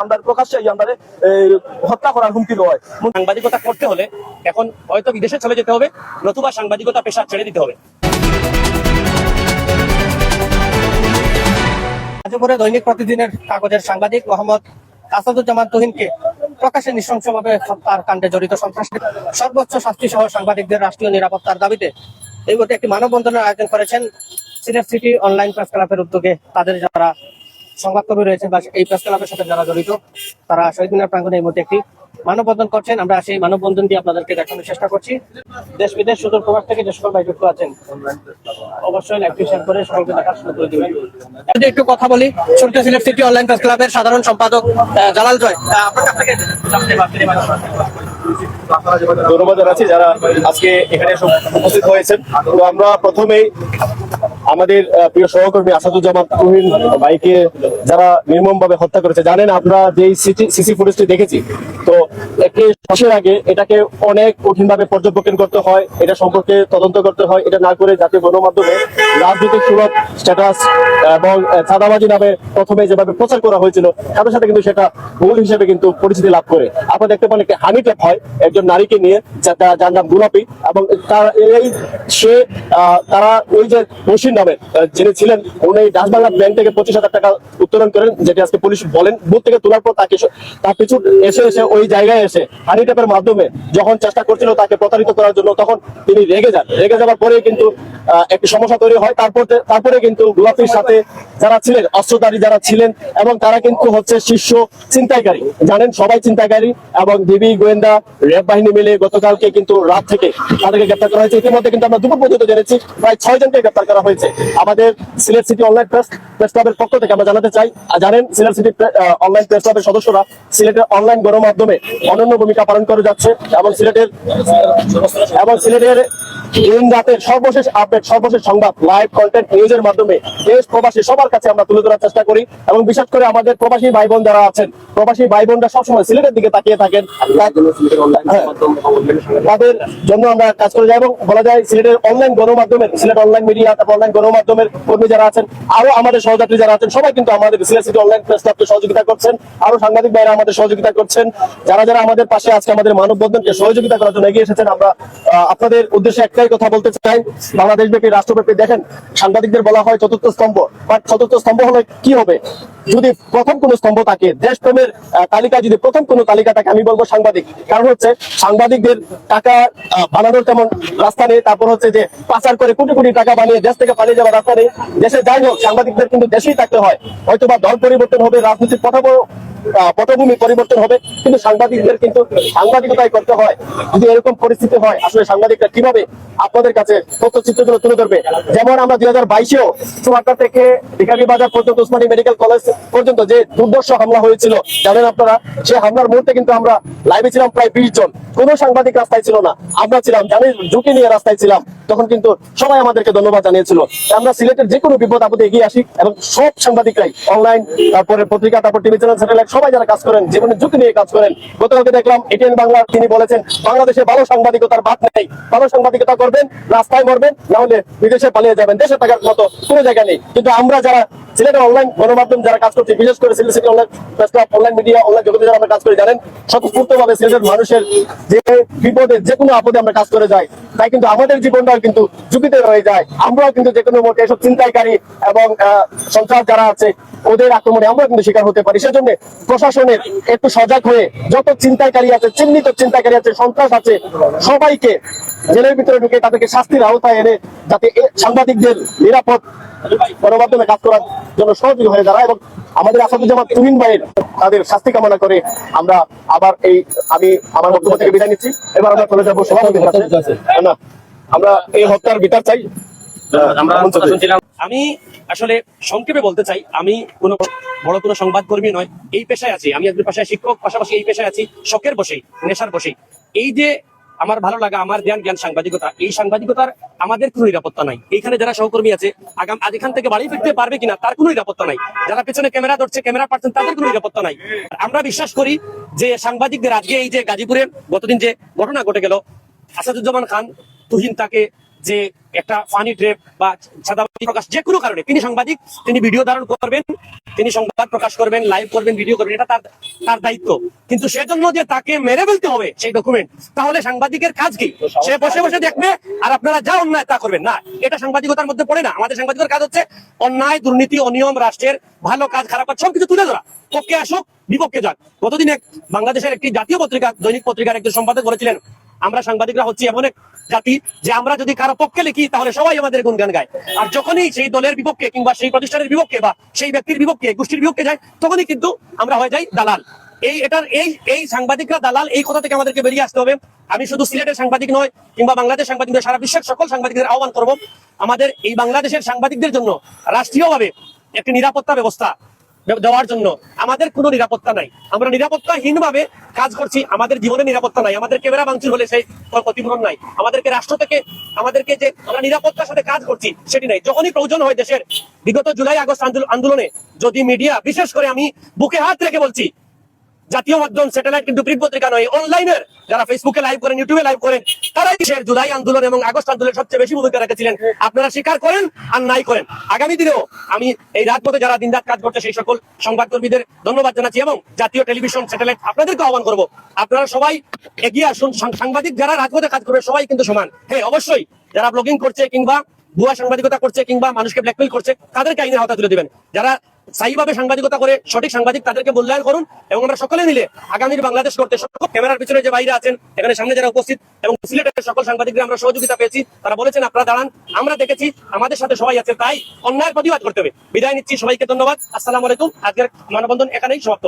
আমরা প্রকাশ্যে এই আমরা হত্যা করার হুমকি দেওয়া সাংবাদিকতা করতে হলে এখন হয়তো বিদেশে চলে যেতে হবে নতুবা সাংবাদিকতা পেশা ছেড়ে দিতে হবে। গাজীপুরে দৈনিক প্রতিদিনের কাগজের সাংবাদিক মোহাম্মদ আসাদুজ্জামান তুহিনকে প্রকাশ্যে নৃশংসভাবে হত্যার কাণ্ডে জড়িত সন্ত্রাসী সর্বোচ্চ শাস্তি সহ সাংবাদিকদের রাষ্ট্রীয় নিরাপত্তার দাবিতে এই মুহূর্তে একটি মানববন্ধনের আয়োজন করেছেন সিলেট সিটি অনলাইন প্রেস ক্লাবের উদ্যোগে তাদের যারা সংবাদকর্মী রয়েছেন বা এই প্রেস ক্লাবের সাথে যারা জড়িত, তারা শহীদ মিনার প্রাঙ্গণে এই মুহূর্তে একটি মানববন্ধন করছেন। আমরা সেই মানববন্ধনটি আপনাদেরকে দেখানোর চেষ্টা করছি। দেশ বিদেশ সুদূর প্রবাস থেকে যে সকল ভাই যুক্ত আছেন, অবশ্যই লাইভটি শেয়ার করে সকলকে দেখার সুযোগ করে দিবেন। একটু কথা বলি শুনতে সিলেট সিটি অনলাইন প্রেস ক্লাবের সাধারণ সম্পাদক জালাল জয়। ধন্যবাদ জানাচ্ছি যারা আজকে এখানে উপস্থিত হয়েছেন। তো আমরা প্রথমেই আমাদের প্রিয় সহকর্মী আসাদুজ্জামান তুহিন ভাইকে যারা নির্মম ভাবে হত্যা করেছে, জানেন আমরা যে সিসি ফুটেজটি দেখেছি, তো একটি মাসের আগে এটাকে অনেক কঠিন ভাবে পর্যবেক্ষণ করতে হয়, এটা সম্পর্কে তদন্ত করতে হয়, এটা না করে জাতীয় গণমাধ্যমে রাজনৈতিক সুরত স্ট্যাটাস এবং চাঁদাবাজি নামে প্রথমে যেভাবে প্রচার করা হয়েছিল, সাথে সাথে কিন্তু সেটা ভুল হিসেবে কিন্তু পরিচিতি লাভ করে। আপনারা দেখতে পান একটি হানি ট্যাপ হয় একজন নারীকে নিয়ে যার নাম গোলাপি এবং তার এই সে তারা ওই যে বসির ডাচবাংলা ব্যাংক থেকে পঁচিশ হাজার টাকা উত্তোলন করেন, যেটি আজকে পুলিশ বলেন, বুথ থেকে তোলার পর তাকে তার এসে এসে ওই জায়গায় এসে হানি ট্যাপের মাধ্যমে যখন চেষ্টা করছিল তাকে প্রতারিত করার জন্য, তখন তিনি রেগে যান। রেগে যাওয়ার পরে কিন্তু একটি সমস্যা তৈরি হয়। তারপর তারপরে কিন্তু গোলাপির সাথে যারা ছিলেন, অস্ত্রধারী যারা ছিলেন, এবং তারা কিন্তু হচ্ছে শীর্ষ চিন্তাকারী জানেন, সবাই চিন্তাকারী এবং ডিবি গোয়েন্দা, র্যাব বাহিনী মিলে গতকালকে কিন্তু রাত থেকে তাদেরকে গ্রেপ্তার করা হয়েছে। ইতিমধ্যে কিন্তু আমরা দুপুর পর্যন্ত জেনেছি, প্রায় ছয় জনকে গ্রেপ্তার করা হয়েছে। আমাদের Sylhet city online press press ক্লাবের পক্ষ থেকে আমরা জানাতে চাই। জানেন, সিলেট সিটি অনলাইন প্রেস ক্লাবের সদস্যরা সিলেটের অনলাইন গণমাধ্যমে অনন্য ভূমিকা পালন করে যাচ্ছে এবং সিলেটের এবং সিলেটের দিন রাতের সর্বশেষ আপডেট সর্বশেষ সংবাদ লাইভ কন্টেন্ট নিউজের মাধ্যমে দেশ প্রবাসী সবার কাছে আমরা তুলে ধরার চেষ্টা করি এবং বিশেষ করে আমাদের প্রবাসী ভাই বোন যারা আছেন, প্রবাসী ভাই বোনরা সবসময় সিলেটের দিকে তাকিয়ে থাকেন হ্যাঁ। তাদের জন্য আমরা কাজ করে যাই এবং বলা যায় সিলেটের অনলাইন গণমাধ্যমের, সিলেট অনলাইন মিডিয়া তারপর অনলাইন গণমাধ্যমের কর্মী যারা আছেন, আরও আমাদের সহযাত্রী যারা আছেন, সবাই কিন্তু আমাদের সিলেট সিটি অনলাইন প্রেস ক্লাবকে সহযোগিতা করছেন, আরও সাংবাদিক ভাইরা আমাদের সহযোগিতা করছেন, যারা যারা আমাদের পাশে আজকে আমাদের মানববন্ধনকে সহযোগিতা করার জন্য এগিয়ে এসেছেন, আমরা আপনাদের উদ্দেশ্যে একটাই কথা বলতে চাই। বাংলাদেশ ব্যাপী রাষ্ট্রব্যাপী দেখেন সাংবাদিকদের বলা হয় চতুর্থ স্তম্ভ। বাট চতুর্থ স্তম্ভ হলে কি হবে? যদি প্রথম কোন স্তম্ভ থাকে দেশপ্রেমের তালিকা যদি প্রথম কোন তালিকা থাকে আমি বলব সাংবাদিক। কারণ হচ্ছে সাংবাদিকদের টাকা বানানোর তেমন রাস্তা নেই। তারপর হচ্ছে যে পাচার করে কোটি কোটি টাকা বানিয়ে দেশ থেকে পালিয়ে যাওয়ার রাস্তা নেই। দেশে যাই হোক সাংবাদিকদের কিন্তু দেশেই থাকতে হয়। হয়তো বা দল পরিবর্তন হবে পটব আহ, পটভূমি পরিবর্তন হবে কিন্তু সাংবাদিকদের কিন্তু সাংবাদিকতাই করতে হয়। যদি এরকম পরিস্থিতি হয় আসলে সাংবাদিকরা কীভাবে আপনাদের কাছে তথ্য চিত্রগুলো তুলে ধরবে। যেমন আমরা দুই হাজার বাইশেও চুয়াত্তর থেকে ভিকারি বাজার পর্যন্ত উসমানী মেডিকেল কলেজ পর্যন্ত যে দুর্দর্শ হামলা হয়েছিল, জানেন আপনারা? সে হামলার মুহূর্তে কিন্তু আমরা লাইভে ছিলাম প্রায় বিশ জন। কোনো সাংবাদিক রাস্তায় ছিল না। আমরা ছিলাম, জানেন, ঝুঁকি নিয়ে রাস্তায় ছিলাম। তখন কিন্তু সবাই আমাদেরকে ধন্যবাদ জানিয়েছিল। আমরা সিলেটের যে কোনো বিপদ আপদে এগিয়ে আসি এবং সব সাংবাদিকরাই অনলাইন তারপরে পত্রিকা, তারপর টিভি চ্যানেল স্যাটেলাইট সবাই যারা কাজ করেন জীবনের ঝুঁকি নিয়ে কাজ করেন। গতকালকে দেখলাম এটিএন বাংলা তিনি বলেছেন, বাংলাদেশে ভালো সাংবাদিকতার বাদ নেই। ভালো সাংবাদিকতা করবেন রাস্তায় মরবেন না হলে বিদেশে পালিয়ে যাবেন। দেশে থাকার মতো কোনো জায়গা নেই। কিন্তু আমরা যারা সিলেটের অনলাইন গণমাধ্যম যারা কাজ করছে, বিশেষ করে Sylhet city online online media online জগতে যারা আমরা কাজ করে, জানেন স্বতঃস্ফূর্ত ভাবে সিলেটের মানুষের যে বিপদে, যে কোনো আপদে আমরা কাজ করে যাই। তাই কিন্তু আমাদের জীবনটাও কিন্তু ঝুঁকিতে রয়ে যায়। আমরাও কিন্তু যে কোনো মুহূর্তে এসব চিন্তাইকারী এবং সন্ত্রাস যারা আছে, ওদের আক্রমণে আমরা কিন্তু শিকার হতে পারি। সেজন্য প্রশাসনের একটু সজাগ হয়ে যত চিন্তাকারী আছে, চিহ্নিত চিন্তাকারী আছে, সন্ত্রাস আছে, সবাইকে জেলের ভিতরে ঢুকে তাদেরকে শাস্তির আওতায় এনে যাতে সাংবাদিকদের নিরাপদ গণমাধ্যমে কাজ করার জন্য সহযোগী হয়ে দাঁড়ায় এবং আমাদের আসাদুজ্জামান তুমিন ভাইয়ের তাদের শাস্তি কামনা করে আমরা আবার এই আমি আমার বক্তব্য থেকে বিদায় নিচ্ছি। এবার আমরা চলে যাব সভাপতির কাছে। না আমরা এই হত্যার বিচার চাই। আমরা শুনছিলাম আমি আসলে সংক্ষেপে বলতে চাই আমি কোনো বড় কোনো সংবাদকর্মী নয় এই পেশায় আছি। আমি একজন পেশায় শিক্ষক পাশাপাশি এই পেশায় আছি শখের বসেই নেশার বসেই। এই যে আমার ভালো লাগা, আমার জ্ঞান জ্ঞান সাংবাদিকতা। এই সাংবাদিকতার আমাদের কোনো নিরাপত্তা নাই। এখানে যারা সহকর্মী আছে, আগাম আজ এখান থেকে বাড়ি ফিরতে পারবে কিনা, তার কোনো নিরাপত্তা নাই। যারা পেছনে ক্যামেরা ধরছে, ক্যামেরা পাচ্ছেন তাদের কোনো নিরাপত্তা নাই। আমরা বিশ্বাস করি যে সাংবাদিকদের আজকে এই যে গাজীপুরের গতদিন যে ঘটনা ঘটে গেল, আসাদুজ্জামান খান, তুহিন তাকে যে একটা ফানি ট্রেপ বা সাদাবাজি প্রকাশ যে কোনো কারণে তিনি সাংবাদিক তিনি ভিডিও ধারণ করবেন তিনি সংবাদ প্রকাশ করবেন লাইভ করবেন ভিডিও করবেন এটা তার তার দায়িত্ব। কিন্তু সেজন্য যে তাকে মেরে ফেলতে হবে সেই ডকুমেন্ট তাহলে সাংবাদিকের কাজ কি? সে বসে বসে দেখবে আর আপনারা যা অন্যায় তা করবেন। না এটা সাংবাদিকতার মধ্যে পড়ে না। আমাদের সাংবাদিকের কাজ হচ্ছে অন্যায় দুর্নীতি অনিয়ম রাষ্ট্রের ভালো কাজ খারাপ কাজ সবকিছু তুলে ধরা। পক্ষে আসুক বিপক্ষে যাক। গতদিন এক বাংলাদেশের একটি জাতীয় পত্রিকা দৈনিক পত্রিকার একজন সম্পাদক বলেছিলেন আমরা সাংবাদিকরা হচ্ছি এমন এক জাতি যে আমরা যদি কারও পক্ষে লিখি, তাহলে সবাই আমাদের গুণগান গায়। আর যখনই সেই দলের বিপক্ষে কিংবা সেই প্রতিষ্ঠানের বিপক্ষে বা সেই ব্যক্তির বিপক্ষে, গোষ্ঠীর বিপক্ষে যায়, তখনই কিন্তু আমরা হয়ে যাই দালাল। এই এটার এই এই সাংবাদিকরা দালাল, এই কথা থেকে আমাদেরকে বেরিয়ে আসতে হবে। আমি শুধু সিলেটের সাংবাদিক নয়, কিংবা বাংলাদেশ সাংবাদিক নয় সারা বিশ্বের সকল সাংবাদিকদের আহ্বান করব। আমাদের এই বাংলাদেশের সাংবাদিকদের জন্য রাষ্ট্রীয়ভাবে একটি নিরাপত্তা ব্যবস্থা দেওয়ার জন্য। আমাদের কোনো নিরাপত্তা নাই। আমরা নিরাপত্তাহীন ভাবে কাজ করছি। আমাদের জীবনে নিরাপত্তা নাই। আমাদের ক্যামেরা ভাঙচুর হলে সেই ক্ষতিপূরণ নাই। আমাদেরকে রাষ্ট্র থেকে, আমাদেরকে যে আমরা নিরাপত্তার সাথে কাজ করছি, সেটি নাই। যখনই প্রয়োজন হয় দেশের, বিগত জুলাই আগস্ট আন্দোলনে যদি মিডিয়া বিশেষ করে আমি, বুকে হাত রেখে বলছি জাতীয় মাধ্যম স্যাটেলাইট কিন্তু প্রিন্ট পত্রিকা নয়, অনলাইনের। যারা ফেসবুকে লাইভ করেন ইউটিউবে লাইভ করেন, তারাই দেশের জুলাই আন্দোলন এবং আগস্ট আন্দোলনের সবচেয়ে বেশি ভূমিকা রেখেছিলেন। আপনারা স্বীকার করেন আর নাই করেন। আগামী দিনেও আমি এই রাজপথে যারা দিনরাত কাজ করছে, সেই সকল সংবাদকর্মীদের ধন্যবাদ জানাচ্ছি এবং জাতীয় টেলিভিশন স্যাটেলাইট আপনাদেরকে আহ্বান করব। আপনারা সবাই এগিয়ে আসুন। সাংবাদিক যারা রাজপথে কাজ করবে, সবাই কিন্তু সমান। হ্যাঁ অবশ্যই যারা ব্লগিং করছে কিংবা ভুয়া সাংবাদিকতা করছে কিংবা মানুষকে ব্ল্যাকমেল করছে, তাদেরকে আইনের আওতা তুলে দিবেন। যারা স্থায়ীভাবে সাংবাদিকতা করে সঠিক সাংবাদিক তাদেরকে মূল্যায়ন করুন এবং আমরা সকলে মিলে আগামীর বাংলাদেশ করতে সকল ক্যামেরার পিছনে যে বাইরে আছেন, এখানে সামনে যারা উপস্থিত এবং সিলেটের সকল সাংবাদিকদের আমরা সহযোগিতা পেয়েছি, তারা বলেছেন, আপনারা দাঁড়ান, আমরা দেখেছি আমাদের সাথে সবাই আছে, তাই অন্যায় প্রতিবাদ করতে হবে। বিদায় নিচ্ছি সবাইকে, ধন্যবাদ। আসসালাম আলাইকুম। আজকের মানবন্ধন এখানেই সমাপ্ত।